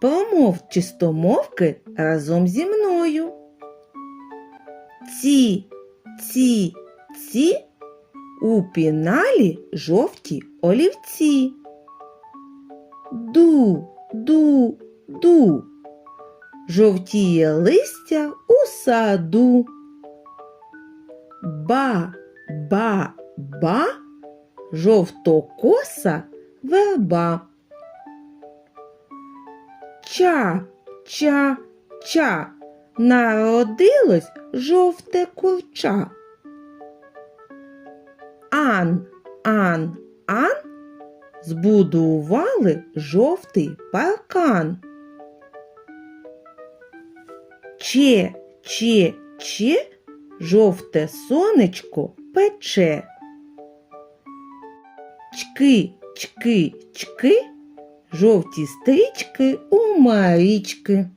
Промов чистомовки разом зі мною. Ці, ці, ці у піналі жовті олівці. Ду, ду, ду. Жовтіє листя у саду. Ба, ба, ба, жовтокоса верба. Ча, ча, ча, народилось жовте курча. Ан, ан, ан, збудували жовтий паркан. Че, че, че, жовте сонечко пече. Чки, чки, чки, жовті стрічки у марічки.